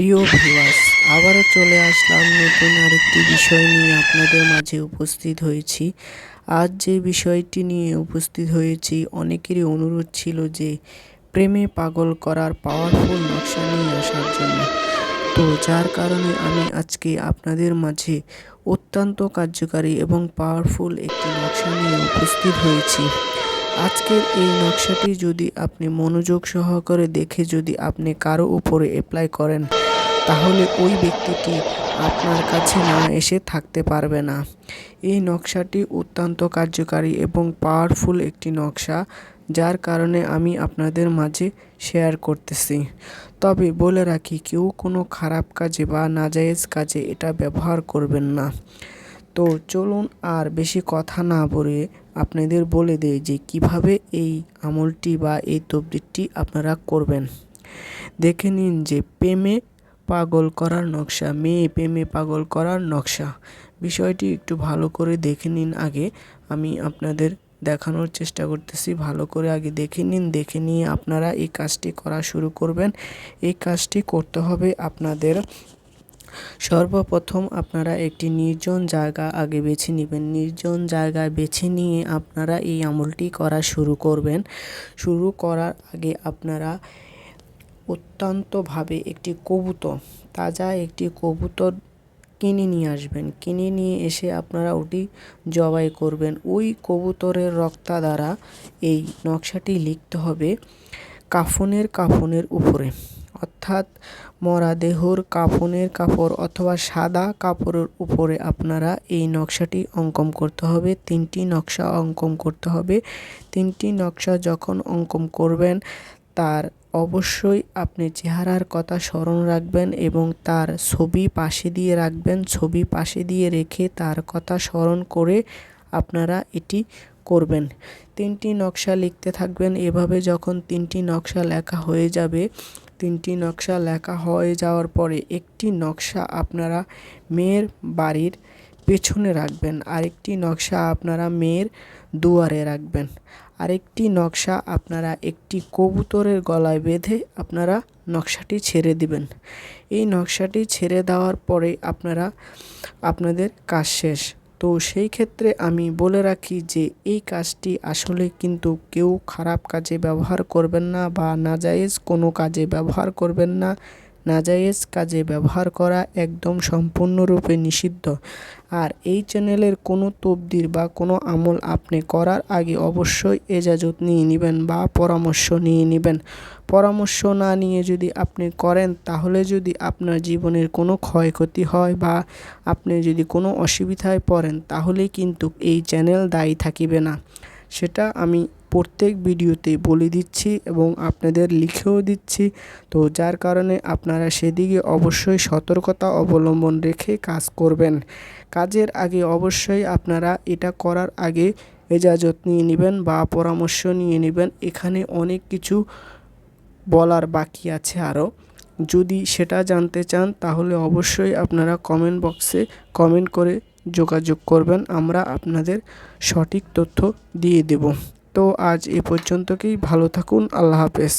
প্রিয় ভিউয়ার্স, আবারও চলে আসলাম নতুন আরেকটি বিষয় নিয়ে আপনাদের মাঝে উপস্থিত হয়েছি। আজ যে বিষয়টি নিয়ে উপস্থিত হয়েছি, অনেকেরই অনুরোধ ছিল যে প্রেমে পাগল করার পাওয়ারফুল নকশা নিয়ে আসার জন্য। তো যার কারণে আমি আজকে আপনাদের মাঝে অত্যন্ত কার্যকারী এবং পাওয়ারফুল একটি নকশা নিয়ে উপস্থিত হয়েছি। আজকের এই নকশাটি যদি আপনি মনোযোগ সহকারে দেখে যদি আপনি কারও উপরে অ্যাপ্লাই করেন তাহলে ওই ব্যক্তিটি আপনার কাছে না এসে থাকতে পারবে না। এই নকশাটি অত্যন্ত কার্যকারী এবং পাওয়ারফুল একটি নকশা, যার কারণে আমি আপনাদের মাঝে শেয়ার করতেছি। তবে বলে রাখি, কেউ কোনো খারাপ কাজে বা নাজায়েজ কাজে এটা ব্যবহার করবেন না। তো চলুন আর বেশি কথা না বলে আপনাদের বলে দেয় যে কীভাবে এই আমলটি বা এই তবদিরটি আপনারা করবেন। দেখে নিন যে প্রেমে পাগল করার নকশা, মেয়ে প্রেমে পাগল করার নকশা। বিষয়টি একটু ভালো করে দেখে নিন আগে। আমি আপনাদের দেখানোর চেষ্টা করতেছি, ভালো করে আগে দেখে নিন, দেখে নিয়ে আপনারা এই কাজটি করা শুরু করবেন। এই কাজটি করতে হবে আপনাদের। সর্বপ্রথম আপনারা একটি নির্জন জায়গা আগে বেছে নেবেন। নির্জন জায়গায় বেছে নিয়ে আপনারা এই আমলটি করা শুরু করবেন। শুরু করার আগে আপনারা অত্যন্তভাবে একটি কবুতর, তাজা একটি কবুতর কিনে নিয়ে আসবেন। কিনে নিয়ে এসে আপনারা ওটি জবাই করবেন। ওই কবুতরের রক্তা দ্বারা এই নকশাটি লিখতে হবে কাফনের কাফনের উপরে। অর্থাৎ মরা দেহর কাফনের কাপড় অথবা সাদা কাপড়ের উপরে আপনারা এই নকশাটি অঙ্কন করতে হবে। তিনটি নকশা অঙ্কন করতে হবে। তিনটি নকশা যখন অঙ্কন করবেন, তার অবশ্যই আপনি চেহারার কথা স্মরণ রাখবেন এবং তার ছবি পাশে দিয়ে রাখবেন। ছবি পাশে দিয়ে রেখে তার কথা স্মরণ করে আপনারা এটি করবেন। তিনটি নকশা লিখতে থাকবেন। এভাবে যখন তিনটি নকশা লেখা হয়ে যাবে, তিনটি নকশা লেখা হয়ে যাওয়ার পরে একটি নকশা আপনারা মেয়ের বাড়ির পেছনে রাখবেন। আরেকটি নকশা আপনারা মেয়ের দুয়ারে রাখবেন। আরেকটি নকশা আপনারা একটি কবুতরের গলায় বেঁধে আপনারা নকশাটি ছেড়ে দিবেন। এই নকশাটি ছেড়ে দেওয়ার পরে আপনারা, আপনাদের কাজ শেষ। তো সেই ক্ষেত্রে আমি বলে রাখি যে এই কাজটি আসলে কিন্তু কেউ খারাপ কাজে ব্যবহার করবেন না বা নাজায়েজ কোনো কাজে ব্যবহার করবেন না। নাজায়েজ কাজে ব্যবহার করা একদম সম্পূর্ণরূপে নিষিদ্ধ। আর এই চ্যানেলের কোনো তবদির বা কোনো আমল আপনি করার আগে অবশ্যই এজাজত নিয়ে নেবেন বা পরামর্শ নিয়ে নেবেন। পরামর্শ না নিয়ে যদি আপনি করেন, তাহলে যদি আপনার জীবনের কোনো ক্ষয়ক্ষতি হয় বা আপনি যদি কোনো অসুবিধায় পড়েন, তাহলে কিন্তু এই চ্যানেল দায়ী থাকিবে না। সেটা আমি প্রত্যেক ভিডিওতে বলে দিচ্ছি এবং আপনাদের লিখেও দিচ্ছি। তো যার কারণে আপনারা সেদিকে অবশ্যই সতর্কতা অবলম্বন রেখে কাজ করবেন। কাজের আগে অবশ্যই আপনারা এটা করার আগে এজাজত নিয়ে নেবেন বা পরামর্শ নিয়ে নেবেন। এখানে অনেক কিছু বলার বাকি আছে আরও। যদি সেটা জানতে চান তাহলে অবশ্যই আপনারা কমেন্ট বক্সে কমেন্ট করে যোগাযোগ করবেন। আমরা আপনাদের সঠিক তথ্য দিয়ে দেব। তো আজ এ পর্যন্তকেই ভালো থাকুন আল্লাহ হাফেজ।